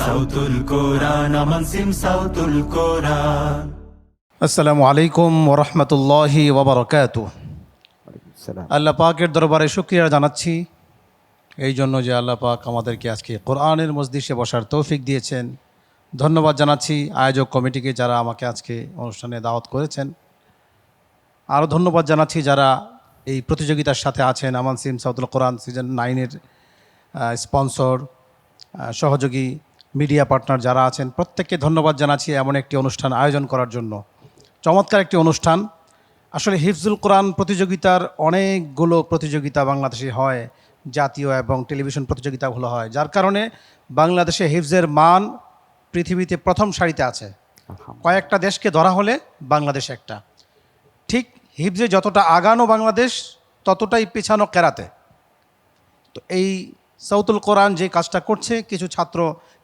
সাউতুল কোরআন সাউতুল কোরআন। আসসালামু আলাইকুম ওরহমতুল্লাহি ওবরকাত। আল্লাহ পাকের দরবারে শুক্রিয়া জানাচ্ছি। এই জন্য যে আল্লাহ পাক আমাদেরকে আজকে কোরআনের মসজিষে বসার তৌফিক দিয়েছেন ধন্যবাদ জানাচ্ছি আয়োজক কমিটিকে যারা আমাকে আজকে অনুষ্ঠানে দাওয়াত করেছেন। আরও ধন্যবাদ জানাচ্ছি যারা এই প্রতিযোগিতার সাথে আছেন আমান সিম সাউদুল কোরআন সিজন নাইনের স্পন্সর সহযোগী মিডিয়া পার্টনার যারা আছেন প্রত্যেককে ধন্যবাদ জানাচ্ছি এমন একটি অনুষ্ঠান আয়োজন করার জন্য। চমৎকার একটি অনুষ্ঠান। আসলে হিফজুল কোরআন প্রতিযোগিতার অনেকগুলো প্রতিযোগিতা বাংলাদেশে হয় জাতীয় এবং টেলিভিশন প্রতিযোগিতাগুলো হয়। যার কারণে বাংলাদেশে হিফজের মান পৃথিবীতে প্রথম সারিতে আছে। কয়েকটা দেশকে ধরা হলে বাংলাদেশ একটা। ঠিক হিফজে যতটা আগানো বাংলাদেশ ততটাই পেছানো কেরাতে। তো এই সাউতুল কোরআন যে কাজটা করছে, কিছু ছাত্র,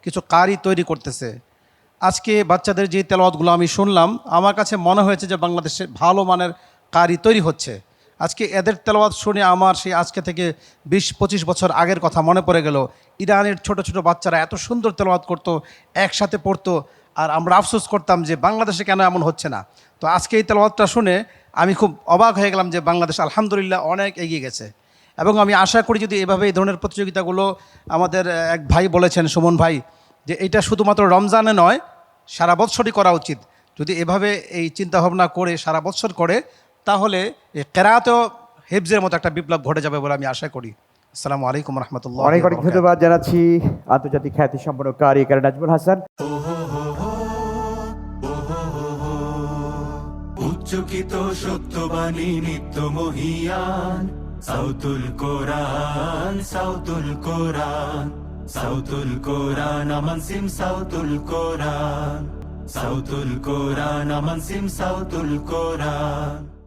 কিছু কারি তৈরি করতেছে। আজকে বাচ্চাদের যে তেলাওয়াতগুলো আমি শুনলাম, আমার কাছে মনে হয়েছে যে বাংলাদেশে ভালো মানের কারি তৈরি হচ্ছে। আজকে এদের তেলাওয়াত শুনে আমার সেই আজকে থেকে বিশ, পঁচিশ বছর আগের কথা মনে পড়ে গেল। ইরানের ছোট ছোট বাচ্চারা এত সুন্দর তেলাওয়াত করতো, একসাথে পড়তো, আর আমরা আফসোস করতাম যে বাংলাদেশে কেন এমন হচ্ছে না। তো আজকে এই তেলাওয়াতটা শুনে আমি খুব অবাক হয়ে গেলাম যে বাংলাদেশ আলহামদুলিল্লাহ অনেক এগিয়ে গেছে। এবং আমি আশা করি যদি এভাবে এই ধরনের প্রতিযোগিতাগুলো আমাদের এক ভাই বলেছেন সুমন ভাই যে এটা শুধুমাত্র রমজানে নয় সারা বৎসরই করা উচিত। যদি এভাবে এই চিন্তাভাবনা করে সারা বৎসর করে তাহলে এই কেরাতেও হেফজের মতো একটা বিপ্লব ঘটে যাবে বলে আমি আশা করি। আসসালামু আলাইকুম রহমতুল্লাহ অনেক অনেক ধন্যবাদ জানাচ্ছি আন্তর্জাতিক খ্যাতি সম্পন্ন কারি কারণ নাজমুল হাসান। উচ্চকিত সত্যবাণী নিত্য মহিয়ান। সাউতুল কোরআন সাউতুল কোরআন সাউতুল কোরআন আমান সিম, সাউতুল কোরআন সাউতুল কোরআন আমান সিম, সাউতুল কোরআন।